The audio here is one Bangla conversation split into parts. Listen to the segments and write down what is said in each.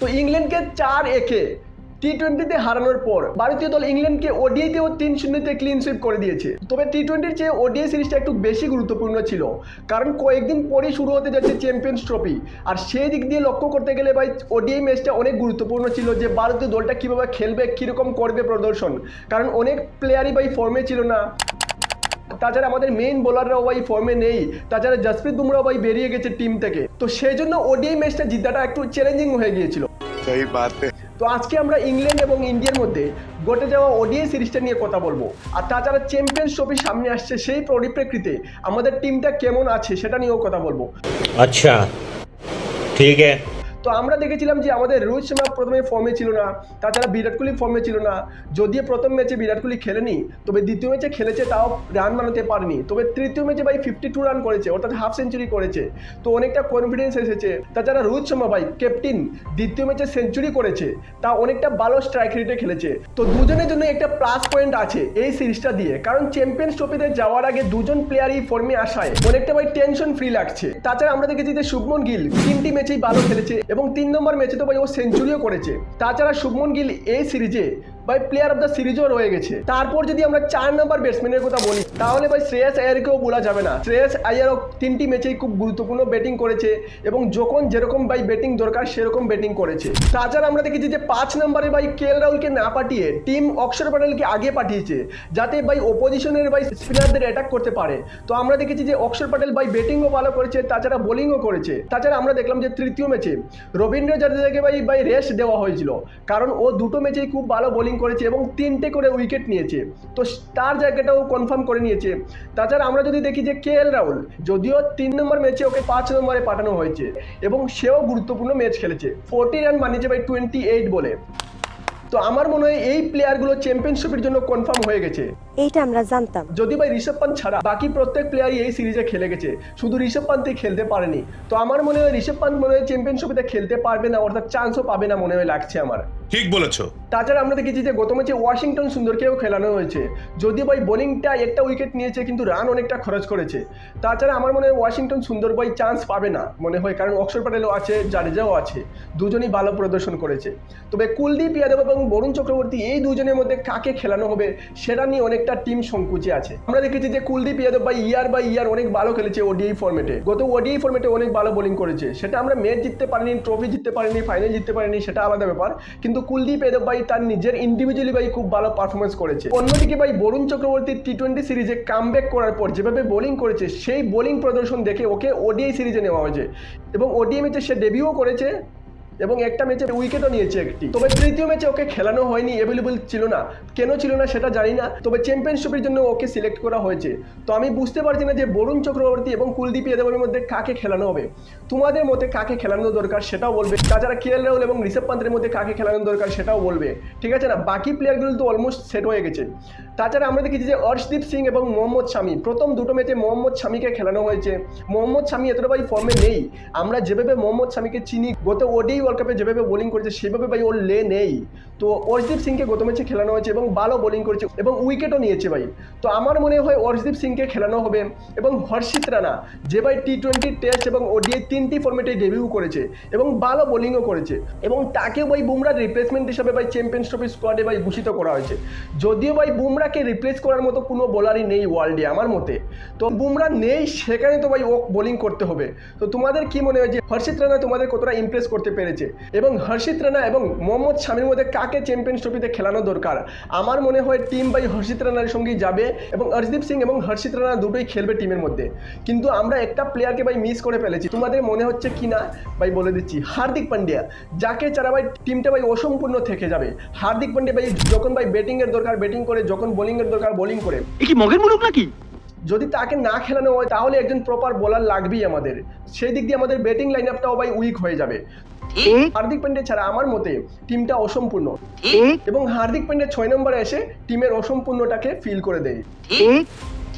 তো ইংল্যান্ডকে চার একে টি টোয়েন্টিতে হারানোর পর ভারতীয় দল ইংল্যান্ডকে ওডিআইতেও তিন শূন্যতে ক্লিন সুইপ করে দিয়েছে। তবে টি টোয়েন্টির চেয়ে ওডিআই সিরিজটা একটু বেশি গুরুত্বপূর্ণ ছিল, কারণ কয়েকদিন পরেই শুরু হতে যাচ্ছে চ্যাম্পিয়ন্স ট্রফি আর সেই দিক দিয়ে লক্ষ্য করতে গেলে ভাই ওডিআই ম্যাচটা অনেক গুরুত্বপূর্ণ ছিল যে ভারতীয় দলটা কীভাবে খেলবে, কীরকম করবে প্রদর্শন। কারণ অনেক প্লেয়ারই ভাই ফর্মে ছিল না। তাছাড়া আমাদের মেইন বোলাররাও ভাই ফর্মে নেই। তাছাড়া জসপ্রীত বুমরাও ভাই বেরিয়ে গেছে টিম থেকে। তো সেই জন্য ওডিআই ম্যাচটা জিতাটা একটু চ্যালেঞ্জিং হয়ে গিয়েছিল। सही बात है তো আজকে আমরা ইংল্যান্ড এবং ইন্ডিয়ার মধ্যে ঘটে যাওয়া ওডিআই সিরিজটা নিয়ে কথা বলবো আর তাছাড়া চ্যাম্পিয়ন্স ট্রফি সামনে আসছে সেই পরিপ্রেক্ষিতে আমাদের টিমটা কেমন আছে সেটা নিয়েও কথা বলবো अच्छा ठीक है তো আমরা দেখেছিলাম যে আমাদের রোহিত শর্মা প্রথমে ফর্মে ছিল না, তাছাড়া বিরাট কোহলি ফর্মে ছিল না। যদিও প্রথম ম্যাচে বিরাট কোহলি খেলেনি, তবে দ্বিতীয় ম্যাচে খেলেছে, তাও রান বানাতে পারেনি। তবে তৃতীয় ম্যাচে ভাই ফিফটি টু রান করেছে, অর্থাৎ হাফ সেঞ্চুরি করেছে। তো অনেকটা কনফিডেন্স এসেছে। তাছাড়া রোহিত শর্মা ভাই ক্যাপ্টেন দ্বিতীয় ম্যাচে সেঞ্চুরি করেছে, তা অনেকটা ভালো স্ট্রাইক রেটে খেলেছে। তো দুজনের জন্য একটা প্লাস পয়েন্ট আছে এই সিরিজটা দিয়ে। কারণ চ্যাম্পিয়ন্স ট্রফিতে যাওয়ার আগে দুজন প্লেয়ারই ফর্মে আসায়, অনেকটা ভাই টেনশন ফ্রি লাগছে। তাছাড়া আমরা দেখেছি যে শুভমন গিল, তিনটি ম্যাচেই ভালো খেলেছে এবং তিন নম্বর ম্যাচে তো ও সেঞ্চুরিও করেছে। তাছাড়া শুভমন গিল এই সিরিজে ভাই প্লেয়ার অফ দ্য সিরিজও রয়ে গেছে। তারপর যদি আমরা চার নম্বর ব্যাটসম্যানের কথা বলি, তাহলে ভাই, শ্রেয়াস আয়ারকেও বলা যাবে না। শ্রেয়াস আয়ারও তিনটি ম্যাচেই খুব গুরুত্বপূর্ণ ব্যাটিং করেছে এবং যখন যেরকম ভাই ব্যাটিং দরকার, সেরকম ব্যাটিং করেছে। তাছাড়া আমরা দেখেছি যে পাঁচ নম্বরে ভাই কে এল রাহুলকে না পাঠিয়ে টিম অক্ষর প্যাটেলকে আগে পাঠিয়েছে, যাতে ভাই অপোজিশনের ভাই স্পিনারদের অ্যাটাক করতে পারে। তো আমরা দেখেছি যে অক্ষর প্যাটেল ভাই ব্যাটিংও ভালো করেছে, তাছাড়া বোলিংও করেছে। তাছাড়া আমরা দেখলাম যে তৃতীয় ম্যাচে রবীন্দ্র জাদেজাকে ভাই ভাই রেস্ট দেওয়া হয়েছিল। কারণ ও দুটো ম্যাচেই খুব ভালো বোলিং করেছে এবং তিনটে করে উইকেট নিয়েছে। তো তার জায়গাটাও কনফার্ম করে নিয়েছে। তাছাড়া আমরা যদি দেখি যে কে এল রাহুল, যদিও তিন নম্বর ম্যাচে ওকে পাঁচ নম্বরে পাঠানো হয়েছে এবং সেও গুরুত্বপূর্ণ ম্যাচ খেলেছে। ফোর্টি রান বানিয়েছে বাই টোয়েন্টি এইট বলে। তো আমার মনে হয় এই প্লেয়ারগুলো চ্যাম্পিয়নশিপের জন্য কনফার্ম হয়ে গেছে। এইটা আমরা জানতাম। যদি ভাই ঋষভ পান্ত ছাড়া বাকি প্রত্যেক প্লেয়ারই এই সিরিজে খেলে গেছে শুধু ঋষভ পান্তই খেলতে পারেনি। তো আমার মনে হয় ঋষভ পান্ত মনে হয় চ্যাম্পিয়নশিপে খেলতে পারবে না অর্থাৎ চান্সও পাবে না মনে হয় লাগছে আমার। ঠিক বলেছ। তাছাড়া আমরা দেখেছি যে গত ম্যাচে ওয়াশিংটন সুন্দরকেও খেলানো হয়েছে। যদিও ভাই বোলিংটা একটা উইকেট নিয়েছে কিন্তু রান অনেকটা খরচ করেছে। তাছাড়া আমার মনে হয় ওয়াশিংটন সুন্দর ভাই চান্স পাবে না মনে হয় কারণ অক্ষর প্যাটেলও আছে জাডেজাও আছে দুজনই ভালো প্রদর্শন করেছে। তবে কুলদীপ যাদব এবং বরুণ চক্রবর্তী এই দুজনের মধ্যে কাকে খেলানো হবে সেটা নিয়ে অনেকটা টিম সংকুচে আছে। আমরা দেখেছি যে কুলদীপ যাদব ভাই ইয়ার বাই ইয়ার অনেক ভালো খেলেছে ওডিআই ফর্মেটে গত ওডিআই ফর্মেটে অনেক ভালো বোলিং করেছে। সেটা আমরা ম্যাচ জিততে পারিনি ট্রফি জিততে পারিনি ফাইনাল জিততে পারিনি, সেটা আলাদা ব্যাপার। কিন্তু কুলদীপ যাদব ভাই তার নিজের ইন্ডিভিজুয়ালি ভাই খুব ভালো পারফরমেন্স করেছে। অন্যদিকে ভাই বরুণ চক্রবর্তী টি টোয়েন্টি সিরিজে কামব্যাক করার পর যেভাবে বোলিং করেছে, সেই বোলিং প্রদর্শন দেখে ওকে ওডিআই সিরিজে নেওয়া হয়েছে। এবং ওডিআই ম্যাচে সে ডেবিউও করেছে। এবং একটা ম্যাচে উইকেটও নিয়েছে একটি। তবে তৃতীয় ম্যাচে ওকে খেলানো হয়নি অ্যাভেলেবল ছিল না। কেন ছিল না সেটা জানি না, তবে চ্যাম্পিয়নশিপের জন্য ওকে সিলেক্ট করা হয়েছে। তো আমি বুঝতে পারছি না যে বরুণ চক্রবর্তী এবং কুলদীপ যাদবের মধ্যে কাকে খেলানো হবে। তোমাদের মতে কাকে খেলানো দরকার সেটাও বলবে। তাছাড়া কে এল রাহুল এবং ঋষভ পান্তের মধ্যে কাকে খেলানো দরকার সেটাও বলবে। ঠিক আছে না? বাকি প্লেয়ারগুলো তো অলমোস্ট সেট হয়ে গেছে। তাছাড়া আমরা দেখেছি যে অর্শদীপ সিং এবং মোহাম্মদ শামি, প্রথম দুটো ম্যাচে মোহাম্মদ শামিকে খেলানো হয়েছে। মোহাম্মদ শামি এতটা ভাই ফর্মে নেই। আমরা যেভাবে মোহাম্মদ শামিকে চিনি, গত ওডি ওয়ার্ল্ড কাপে যেভাবে বোলিং করেছে, সেভাবে ভাই ওর লে নেই। তো অর্শদীপ সিংকে গত ম্যাচে খেলানো হয়েছে এবং ভালো বোলিং করেছে এবং উইকেটও নিয়েছে ভাই। তো আমার মনে হয় অর্শদীপ সিংকে খেলানো হবে এবং হর্ষিত রানা, যে ভাই টি টোয়েন্টি টেস্ট এবং ওডিআই তিনটি ফর্মেটে ডেবিউ করেছে এবং ভালো বোলিংও করেছে এবং তাকে ভাই বুমরার রিপ্লেসমেন্ট হিসাবে ভাই চ্যাম্পিয়ন্স ট্রফি স্কোয়াডে ভাই ভূষিত করা হয়েছে। যদিও ভাই বুমরাকে রিপ্লেস করার মতো কোনো বোলারই নেই ওয়ার্ল্ডে আমার মতে। তো বুমরা নেই, সেখানে তো ভাই ও বোলিং করতে হবে। তো তোমাদের কি মনে হয় যে হর্ষিত রানা তোমাদের কতটা ইমপ্রেস করতে পেরেছে? এবং হর্ষিত রানা এবং মোহাম্মদ শামির মধ্যে কাকে চ্যাম্পিয়ন্স ট্রফিতে খেলানো দরকার? আমার মনে হয় টিম ভাই হর্ষিত রানার সঙ্গেই যাবে এবং অর্শদীপ সিং এবং হর্ষিত রানা দুটোই খেলবে টিমের মধ্যে। কিন্তু আমরা একটা প্লেয়ারকে ভাই মিস করে ফেলেছি। তোমাদের মনে হচ্ছে কি না? ভাই বলে দিচ্ছি হার্দিক পান্ডিয়া যাকে ছাড়া ভাই টিমটা ভাই অসম্পূর্ণ থেকে যাবে। হার্দিক পান্ডিয়া ভাই যখন ভাই ব্যাটিংয়ের দরকার ব্যাটিং করে যখন বোলিংয়ের দরকার বোলিং করে। কি মগের মুলুক নাকি? যদি তাকে না খেলানো হয় তাহলে একজন প্রপার বোলার লাগবেই আমাদের। সেই দিক দিয়ে আমাদের ব্যাটিং লাইন আপটাও ভাই উইক হয়ে যাবে। হার্দিক পান্ডে ছাড়া আমার মতে টিমটা অসম্পূর্ণ। এবং হার্দিক পান্ডে ছয় নম্বরে এসে টিমের অসম্পূর্ণটাকে ফিল করে দেয়। ঠিক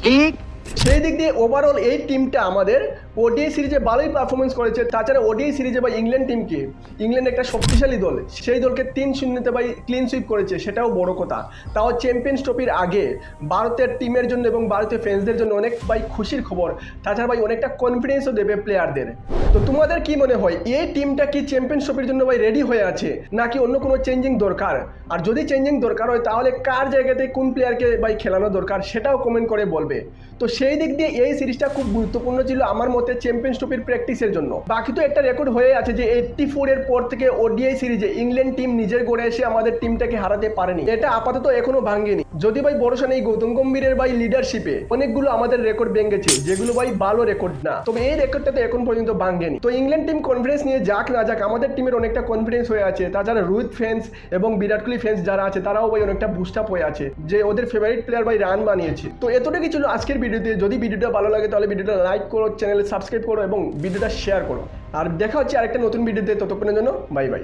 ঠিক সেই দিক দিয়ে ওভারঅল এই টিমটা আমাদের ওডিআই সিরিজে ভালোই পারফরমেন্স করেছে। তাছাড়া ওডিআই সিরিজে বা ইংল্যান্ড টিমকে ইংল্যান্ড একটা শক্তিশালী দল, সেই দলকে তিন শূন্যতে ভাই ক্লিন সুইপ করেছে, সেটাও বড় কথা। তাও চ্যাম্পিয়ন্স ট্রফির আগে ভারতের টিমের জন্য এবং ভারতীয় ফ্যান্সদের জন্য অনেক ভাই খুশির খবর। তাছাড়া ভাই অনেকটা কনফিডেন্সও দেবে প্লেয়ারদের তো তোমাদের কি মনে হয়, এই টিমটা কি চ্যাম্পিয়ন্স ট্রফির জন্য ভাই রেডি হয়ে আছে, নাকি অন্য কোনো চেঞ্জিং দরকার? আর যদি চেঞ্জিং দরকার হয়, তাহলে কার জায়গাতে কোন প্লেয়ারকে ভাই খেলানো দরকার, সেটাও কমেন্ট করে বলবে। তো সেই দিক দিয়ে এই সিরিজটা খুব গুরুত্বপূর্ণ ছিল আমার মতে চ্যাম্পিয়ন্স ট্রফির প্র্যাকটিসের জন্য। বাকি তো একটা রেকর্ড হয়ে আছে যে এইট্টি ফোরের পর থেকে ওডিআই সিরিজে ইংল্যান্ড টিম নিজের গড়ে এসে আমাদের টিমটাকে হারাতে পারেনি। এটা আপাতত এখনও ভাঙ্গেনি যদি ভাই ভরসা নেই গৌতম গম্ভীরের ভাই লিডারশিপে অনেকগুলো আমাদের রেকর্ড ভেঙেছে, যেগুলো ভাই ভালো রেকর্ড না। তবে এই রেকর্ডটা তো এখন পর্যন্ত ভাঙ্গেনি তো ইংল্যান্ড টিম কনফিডেন্স নিয়ে যাক না যাক, আমাদের টিমের অনেকটা কনফিডেন্স হয়ে আছে। তাছাড়া রোহিত ফ্যান্স এবং বিরাট কোহলি ফ্যান্স যারা আছে, তারাও ভাই অনেকটা বুস্ট আপ হয়ে আছে, যে ওদের ফেভারিট প্লেয়ার ভাই রান বানিয়েছে। তো এতটুকু ছিল আজকের ভিডিওতে যদি ভিডিওটা ভালো লাগে, তাহলে ভিডিওটা লাইক করো চ্যানেলে সাবস্ক্রাইব করো এবং ভিডিওটা শেয়ার করো। আর দেখা হচ্ছে আরেকটা নতুন ভিডিওতে, ততক্ষণের জন্য বাই বাই